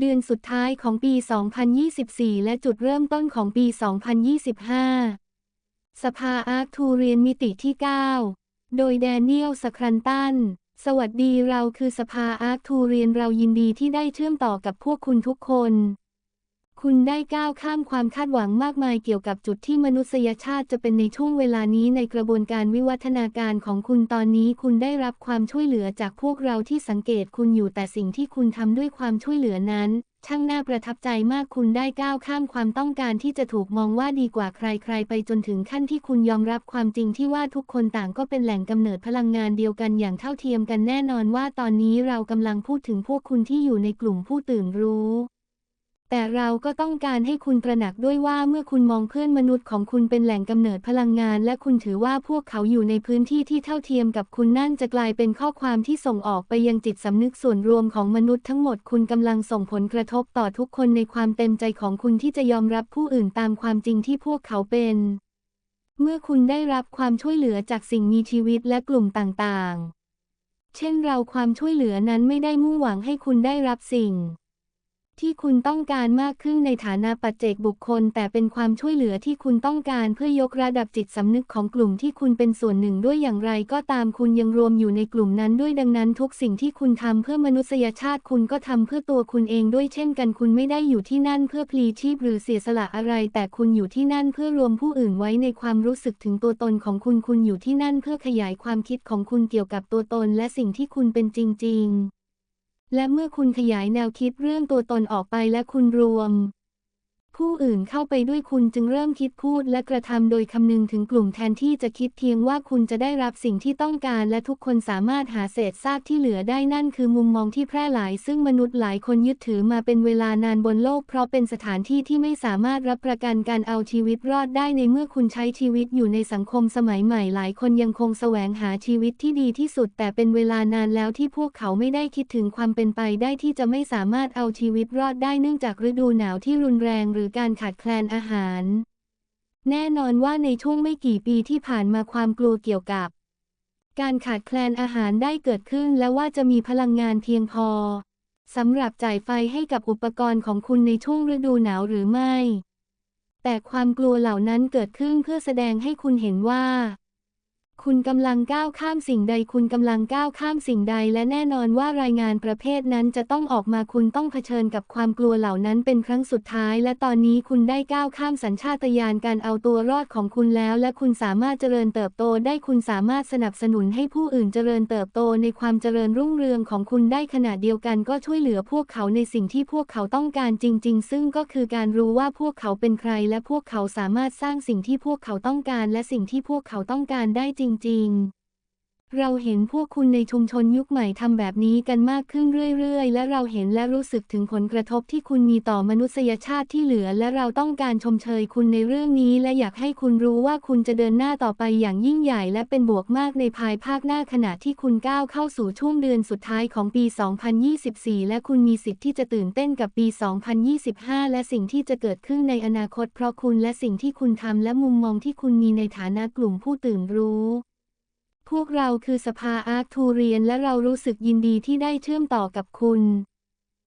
เดือนสุดท้ายของปี 2024 และจุดเริ่มต้นของปี 2025 สภาอาร์คทูเรียนมิติที่ 9 โดยแดเนียลสครันตัน สวัสดีเราคือสภาอาร์คทูเรียนเรายินดีที่ได้เชื่อมต่อกับพวกคุณทุกคน คุณได้ก้าวข้ามความคาดหวังมากมายเกี่ยวกับจุดที่มนุษยชาติจะเป็นในช่วงเวลานี้ในกระบวนการวิวัฒนาการของคุณตอนนี้คุณได้รับความช่วยเหลือจากพวกเราที่สังเกตคุณอยู่แต่สิ่งที่คุณทำด้วยความช่วยเหลือนั้น ช่างน่าประทับใจมากคุณได้ก้าวข้ามความต้องการที่จะถูกมองว่าดีกว่าใครๆ ไปจนถึงขั้นที่คุณยอมรับความจริงที่ว่าทุกคนต่างก็เป็นแหล่งกำเนิดพลังงานเดียวกันอย่างเท่าเทียมกันแน่นอนว่าตอนนี้เรากำลังพูดถึงพวกคุณที่อยู่ในกลุ่มผู้ตื่นรู้ แต่เราก็ต้องการให้คุณตระหนักด้วยว่าเมื่อคุณมองเพื่อนมนุษย์ของคุณเป็นแหล่งกำเนิดพลังงาน และคุณถือว่าพวกเขาอยู่ในพื้นที่ที่เท่าเทียมกับคุณนั่นจะกลายเป็นข้อความที่ส่งออกไปยังจิตสำนึกส่วนรวมของมนุษย์ทั้งหมดคุณกำลังส่งผลกระทบต่อทุกคนในความเต็มใจของคุณที่จะยอมรับผู้อื่นตามความจริงที่พวกเขาเป็น เมื่อคุณได้รับความช่วยเหลือจากสิ่งมีชีวิตและกลุ่มต่างๆ เช่นเราความช่วยเหลือนั้นไม่ได้มุ่งหวังให้คุณได้รับสิ่ง ที่คุณต้องการมากขึ้นในฐานะปัจเจกบุคคล แต่เป็นความช่วยเหลือที่คุณต้องการเพื่อยกระดับจิตสำนึกของกลุ่มที่คุณเป็นส่วนหนึ่งด้วยอย่างไรก็ตามคุณยังรวมอยู่ในกลุ่มนั้นด้วยดังนั้นทุกสิ่งที่คุณทำเพื่อมนุษยชาติคุณก็ทำเพื่อตัวคุณเองด้วยเช่นกันคุณไม่ได้อยู่ที่นั่นเพื่อพลีชีพหรือเสียสละอะไร แต่คุณอยู่ที่นั่นเพื่อรวมผู้อื่นไว้ในความรู้สึกถึงตัวตนของคุณคุณอยู่ที่นั่นเพื่อขยายความคิดของคุณเกี่ยวกับตัวตนและสิ่งที่คุณเป็นจริง ๆ และเมื่อคุณขยายแนวคิดเรื่องตัวตนออกไปและคุณรวม ผู้อื่นเข้าไปด้วยคุณจึงเริ่มคิดพูดและกระทำโดยคำนึงถึงกลุ่มแทนที่จะคิดเพียงว่าคุณจะได้รับสิ่งที่ต้องการ และทุกคนสามารถหาเศษซากที่เหลือได้นั่นคือมุมมองที่แพร่หลาย ซึ่งมนุษย์หลายคนยึดถือมาเป็นเวลานานบนโลก เพราะเป็นสถานที่ที่ไม่สามารถรับประกันการเอาชีวิตรอดได้ในเมื่อคุณใช้ชีวิตอยู่ในสังคมสมัยใหม่หลายคนยังคงแสวงหาชีวิตที่ดีที่สุด แต่เป็นเวลานานแล้วที่พวกเขาไม่ได้คิดถึงความเป็นไปได้ที่จะไม่สามารถเอาชีวิตรอดได้เนื่องจากฤดูหนาวที่รุนแรงหรือการขาดแคลนอาหาร แน่นอนว่าในช่วงไม่กี่ปีที่ผ่านมาความกลัวเกี่ยวกับ การขาดแคลนอาหารได้เกิดขึ้นและว่าจะมีพลังงานเพียงพอสำหรับจ่ายไฟให้กับอุปกรณ์ของคุณในช่วงฤดูหนาวหรือไม่ แต่ความกลัวเหล่านั้นเกิดขึ้นเพื่อแสดงให้คุณเห็นว่า คุณกำลังก้าวข้ามสิ่งใด คุณกำลังก้าวข้ามสิ่งใด และแน่นอนว่ารายงานประเภทนั้นจะต้องออกมาคุณต้องเผชิญกับความกลัวเหล่านั้นเป็นครั้งสุดท้าย และตอนนี้คุณได้ก้าวข้ามสัญชาตญาณการเอาตัวรอดของคุณแล้ว และคุณสามารถเจริญเติบโตได้คุณสามารถสนับสนุนให้ผู้อื่นเจริญเติบโตในความเจริญรุ่งเรืองของคุณได้ขณะเดียวกันก็ช่วยเหลือพวกเขาในสิ่งที่พวกเขาต้องการจริง ๆ ซึ่งก็คือการรู้ว่าพวกเขาเป็นใคร และพวกเขาสามารถสร้างสิ่งที่พวกเขาต้องการ และสิ่งที่พวกเขาต้องการได้จริง ๆ เราเห็นพวกคุณในชุมชนยุคใหม่ทำแบบนี้กันมากขึ้นเรื่อยๆ และเราเห็นและรู้สึกถึงผลกระทบที่คุณมีต่อมนุษยชาติที่เหลือ และเราต้องการชมเชยคุณในเรื่องนี้ และอยากให้คุณรู้ว่าคุณจะเดินหน้าต่อไปอย่างยิ่งใหญ่ และเป็นบวกมากในภายภาคหน้าขณะที่คุณก้าวเข้าสู่ช่วงเดือนสุดท้ายของปี 2024 และคุณมีสิทธิ์ที่จะตื่นเต้นกับปี 2025 และสิ่งที่จะเกิดขึ้นในอนาคต เพราะคุณและสิ่งที่คุณทำและมุมมองที่คุณมีในฐานะกลุ่มผู้ตื่นรู้ พวกเราคือสภาอาร์คทูเรียนและเรารู้สึกยินดีที่ได้เชื่อมต่อกับคุณ